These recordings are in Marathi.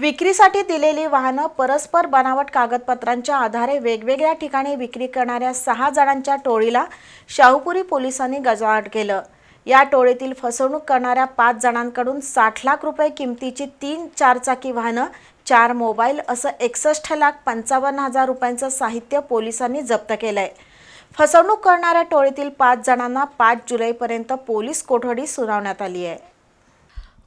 विक्रीसाठी दिलेली वाहनं परस्पर बनावट कागदपत्रांच्या आधारे वेगवेगळ्या ठिकाणी विक्री करणाऱ्या सहा जणांच्या टोळीला शाहूपुरी पोलिसांनी गजाआट केलं. या टोळीतील फसवणूक करणाऱ्या पाच जणांकडून साठ लाख रुपये किमतीची तीन चारचाकी वाहनं चार मोबाईल असं एकसष्ट लाख पंचावन्न हजार रुपयांचं साहित्य पोलिसांनी जप्त केलं आहे फसवणूक करणाऱ्या टोळीतील पाच जणांना पाच जुलैपर्यंत पोलीस कोठडी सुनावण्यात आली आहे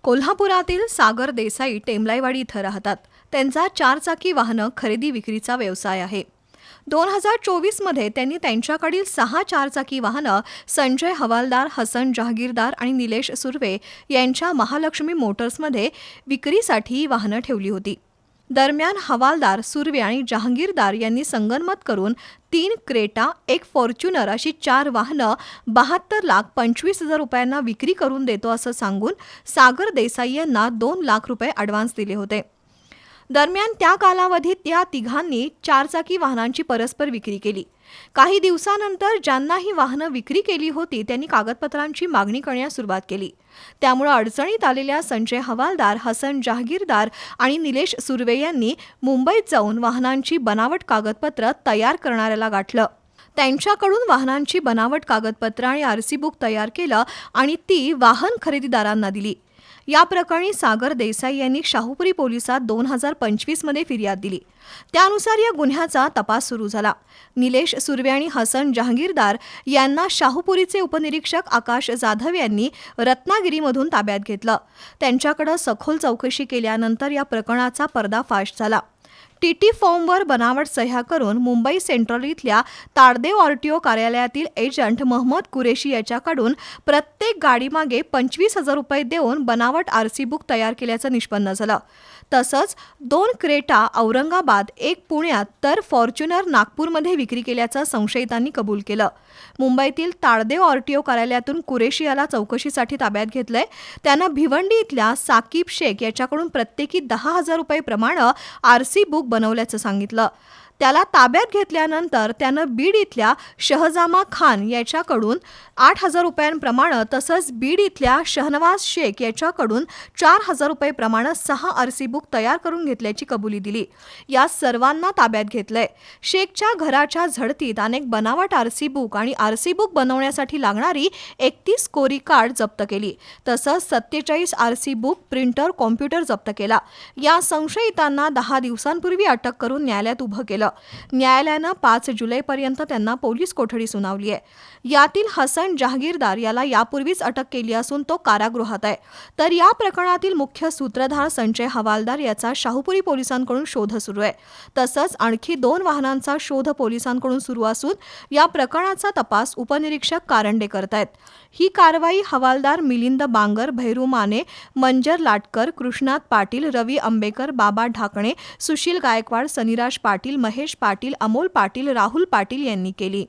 कोल्हापुरातील सागर देसाई टेमलाईवाडी इथं राहतात. त्यांचा चारचाकी वाहनं खरेदी विक्रीचा व्यवसाय आहे. दोन हजार चोवीसमध्ये त्यांनी त्यांच्याकडील सहा चारचाकी वाहनं संजय हवालदार हसन जहागीरदार आणि निलेश सुर्वे यांच्या महालक्ष्मी मोटर्समध्ये विक्रीसाठी वाहनं ठेवली होती. दरम्यान हवालदार सुर्वे आणि जहांगीरदार यांनी संगनमत करून तीन क्रेटा एक फॉर्च्युनर अशी चार वाहनं बहात्तर लाख पंचवीस हजार रुपयांना विक्री करून देतो असं सांगून सागर देसाई यांना दोन लाख रुपये ॲडव्हान्स दिले होते. दरम्यान त्या कालावधीत या तिघांनी चारचाकी वाहनांची परस्पर विक्री केली. काही दिवसानंतर ज्यांना ही वाहनं विक्री केली होती त्यांनी कागदपत्रांची मागणी करण्यास सुरुवात केली. त्यामुळे अडचणीत आलेल्या संजय हवालदार हसन जहागीरदार आणि निलेश सुर्वे यांनी मुंबईत जाऊन वाहनांची बनावट कागदपत्र तयार करणाऱ्याला गाठलं. त्यांच्याकडून वाहनांची बनावट कागदपत्र आणि आरसी बुक तयार केलं आणि ती वाहन खरेदीदारांना दिली. या प्रकरणी सागर देसाई यांनी शाहूपुरी पोलिसात दोन हजार पंचवीसमध्ये फिर्याद दिली. त्यानुसार या गुन्ह्याचा तपास सुरू झाला. निलेश सुर्वे आणि हसन जहांगीरदार यांना शाहूपुरीचे उपनिरीक्षक आकाश जाधव यांनी रत्नागिरीमधून ताब्यात घेतलं. त्यांच्याकडे सखोल चौकशी केल्यानंतर या प्रकरणाचा पर्दाफाश झाला. टीटी फॉर्मवर बनावट सह्या करून मुंबई सेंट्रल इथल्या ताडदेव आरटीओ कार्यालयातील एजंट महम्मद कुरेशी याच्याकडून प्रत्येक प्रत्येक गाडीमागे पंचवीस हजार रुपये देऊन बनावट आरसी बुक तयार केल्याचं निष्पन्न झालं. तसंच दोन क्रेटा औरंगाबाद एक पुण्यात तर फॉर्च्युनर नागपूरमध्ये विक्री केल्याचं संशयितांनी कबूल केलं. मुंबईतील ताळदेव आरटीओ कार्यालयातून कुरेशी याला चौकशीसाठी ताब्यात घेतलंय. त्यानं भिवंडी इथल्या साकीब शेख याच्याकडून प्रत्येकी दहा हजार रुपये प्रमाणे आरसी बुक बनवल्याचं सांगितलं. त्याला ताब्यात घेतल्यानंतर त्यानं बीड इथल्या शहजामा खान याच्याकडून आठ हजार रुपयांप्रमाणे तसंच बीड इथल्या शहनवाज शेख याच्याकडून चार हजार रुपये प्रमाणे सहा आरसी बुक तयार करून घेतल्याची कबुली दिली. या सर्वांना ताब्यात घेतलंय. शेखच्या घराच्या झडतीत अनेक बनावट आरसी बुक आणि आरसी बुक बनवण्यासाठी लागणारी एकतीस कोरी कार्ड जप्त केली. तसंच सत्तेचाळीस आरसी बुक प्रिंटर कॉम्प्युटर जप्त केला. या संशयितांना दहा दिवसांपूर्वी अटक करून न्यायालयात उभं केलं. न्यायालयानं पाच जुलैपर्यंत त्यांना पोलीस कोठडी सुनावली आहे. यातील हसन जहागीरदार याला यापूर्वीच अटक केली असून तो कारागृहात आहे. तर या प्रकरणातील मुख्य सूत्रधार संजय हवालदार याचा शाहूपुरी पोलिसांकडून शोध सुरू आहे. तसंच आणखी दोन वाहनांचा शोध पोलिसांकडून सुरू असून या प्रकरणाचा तपास उपनिरीक्षक कारंडे करतायत. ही कारवाई हवालदार मिलिंद बांगर भैरू माने मंजर लाटकर कृष्णात पाटील रवी आंबेकर बाबा ढाकणे सुशील गायकवाड सनिराज पाटील महेश पाटील अमोल पाटील राहुल पाटील यांनी केली.